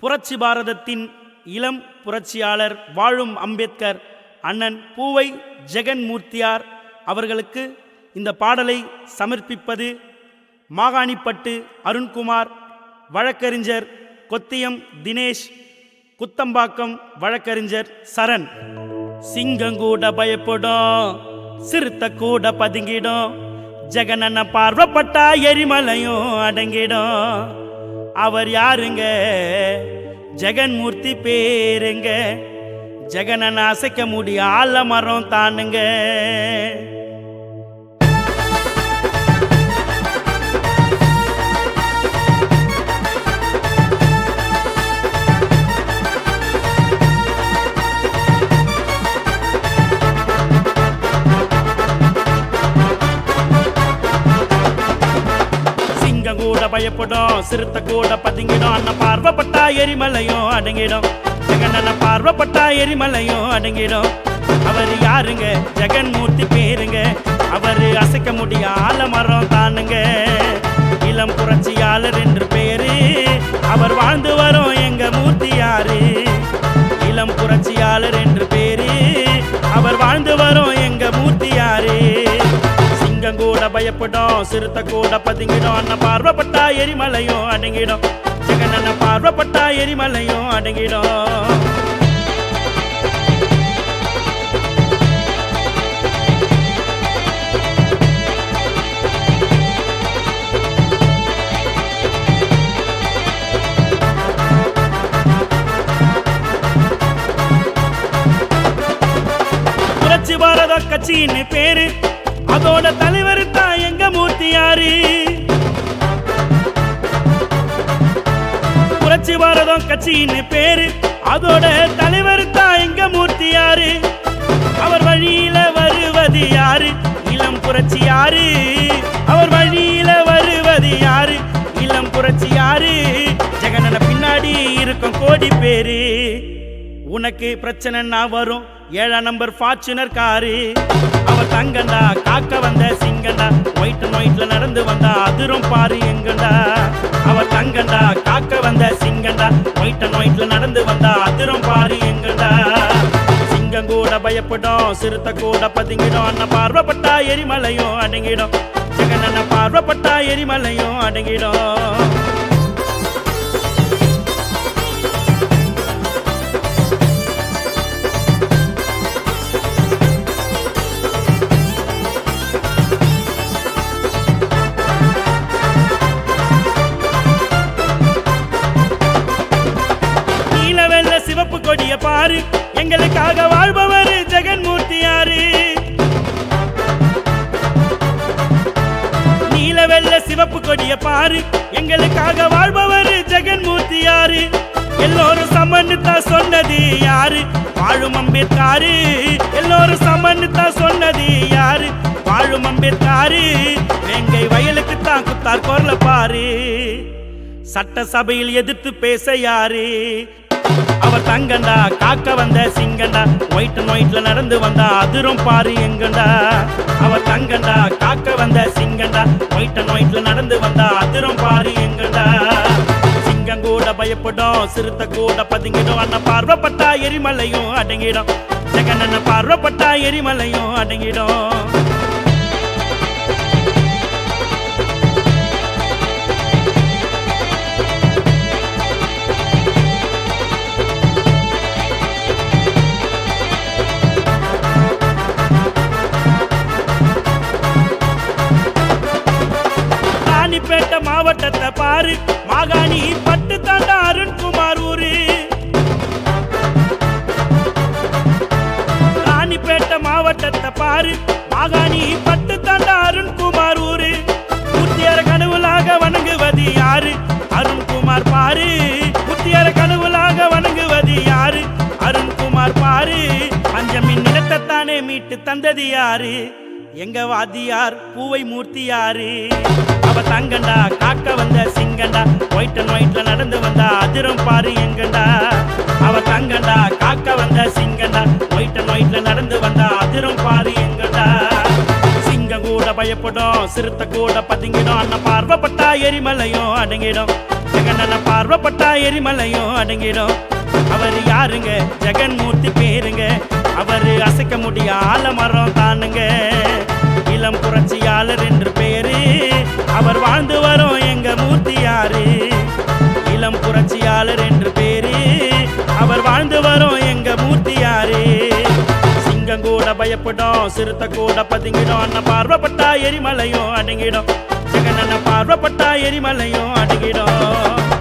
புரட்சி பாரதத்தின் இளம் புரட்சியாளர் வாழும் அம்பேத்கர் அண்ணன் பூவை ஜெகன்மூர்த்தியார் அவர்களுக்கு இந்த பாடலை சமர்ப்பிப்பது மாகாணிப்பட்டு அருண்குமார் வழக்கறிஞர் கொத்தியம் தினேஷ் குத்தம்பாக்கம் வழக்கறிஞர் சரண். சிங்கங்கூட பயப்படும் சிறுத்த கூட பதுங்கிடும் ஜெகனண்ண பார்வப்பட்டா எரிமலையும் அடங்கிடும். அவர் யாருங்க? ஜெகன்மூர்த்தி பேருங்க. ஜெகனன் அசைக்க முடிய ஆலமரம் தானுங்க. பயப்படும். சிறுத்தை கூட பதுங்கிடும். அண்ணன் பார்வப்பட்டா எரிமலையும் அடங்கிடும். ஜெகண்ணன பார்வப்பட்டா எரிமலையும் அடங்கிடும். அவர் யாருங்க? ஜெகன்மூர்த்தி பேருங்க. அவர் அசைக்க முடியாத மரம் தானுங்க. இளம் புரட்சியாளர் என்று பேரு. அவர் வாழ்ந்து வரும் எங்க பயப்படும். சிறுத்தை கூட பதுங்கிடும். அண்ணன் பார்வப்பட்டா எரிமலையும் அடங்கிடும். ஜெகன் அண்ணன் பார்வப்பட்டா எரிமலையும் அடங்கிடும். புரட்சி கட்சின்னு பேரு அதோட தலைவர் தான் புரட்சி பாரதம் கட்சின்னு பேரு. அதோட தலைவர் தான் எங்க மூர்த்தியாரு அவர் வழியில வருவது யாரு? இளம் புரட்சி யாரு? அவர் வழியில வருவது யாரு? இளம் புரட்சி யாரு? ஜெகனன பின்னாடி இருக்கும் கோடி பேரு. உனக்கு பிரச்சனைன்னா வரும். ஏழாம் நம்பர் ஃபார்ச்சுனர் காரு அவ தங்கண்டா காக்க வந்த சிங்கண்டா ஒயிட் அண்ட் ஒயிட்ல நடந்து வந்தா அதிரும் பாரு எங்கண்டா. அவ தங்கண்டா காக்க வந்த சிங்கண்டா ஒயிட் அண்ட் ஒயிட்ல நடந்து வந்தா அதிரும் பாரு எங்கண்டா. சிங்கம் கூட பயப்படும் சிறுத்தை கூட பதுங்கிடும். அண்ணன் பார்வப்பட்டா எரிமலையும் அடங்கிடும். ஜெகன் அண்ணன் பார்வப்பட்டா எரிமலையும் அடங்கிடும். தாய பாரு. எங்களுக்காக வாழ்பவர் ஜெகன்மூர்த்தியாரு. நீல வெள்ள சிவப்பு கொடிய பாரு. எங்களுக்காக வாழ்பவர் ஜெகன்மூர்த்தியாரு. எல்லோரும் சமன்னு தான் சொன்னது யாரு? வாழும் அம்பேத்காரு. எல்லோரும் சமன்னு தான் சொன்னது யாரு? வாழும் அம்பேத்காரு. எங்கை வயலுக்கு தான் குத்தார் குரல பாரு. சட்டசபையில் எதிர்த்து பேச யாரு? அவர் தங்கண்டா காக்க வந்த சிங்கண்டா ஒயிட் அண்ட் ஒயிட்ல நடந்து வந்தா அதிரும் பாரு எங்கண்டா. அவர் தங்கண்டா காக்க வந்த சிங்கண்டா ஒயிட் அண்ட் ஒயிட்ல நடந்து வந்தா அதிரும் பாரு எங்கண்டா. சிங்கம் கூட பயப்படும் சிறுத்தை கூட பதுங்கிடும் அண்ணன் பார்வப்பட்டா எரிமலையும் அடங்கிடும். ஜெகன் அண்ணன் பார்வப்பட்டா எரிமலையும் அடங்கிடும். ஆறு மாகாணி பட்டு தாண்டா அருண்குமார் ஊரு. ராணிப்பேட்டை மாவட்டத்தை பாரு மாகாணி பட்டு தாண்டா அருண்குமார் ஊரு. முத்தியர கனவுலாக வணங்குவது யாரு? அருண்குமார் பாரு முத்தியர கனவுலாக வணங்குவது யாரு? அருண்குமார் பாரு பஞ்சமின் நிலத்தைத்தானே மீட்டு தந்தது யாரு? எங்க வாத்தியார் பூவை மூர்த்தி யாரு? அவ தங்கண்டா காக்க வந்த சிங்கண்டா ஒயிட் அண்ட் ஒயிட்ல நடந்து வந்தா அதிரம் பாரு எங்கண்டா. அவ தங்கண்டா காக்க வந்த சிங்கண்டா ஒயிட் அண்ட் ஒயிட்ல நடந்து வந்தா அதிரம் பாரு எங்கண்டா. சிங்கம் கூட பயப்படும் சிறுத்தை கூட பதுங்கிடும் அண்ணன் பார்வைப்பட்டா எரிமலையும் அடங்கிடும். ஜெகன் பார்வைப்பட்டா எரிமலையும் அடங்கிடும். அவர் யாருங்க? ஜெகன்மூர்த்தி பேருங்க. அவர் அசைக்க முடிய ஆலமரம் தானுங்க. இளம் புரட்சியாளர் என்று பேர் பயப்படும் சிறுத்தை கூட பதுங்கிடும். அண்ணன் பார்வைப்பட்டா எரிமலையும் அடங்கிடும். சிகன் அண்ணன் பார்வைப்பட்டா எரிமலையும் அடங்கிடும்.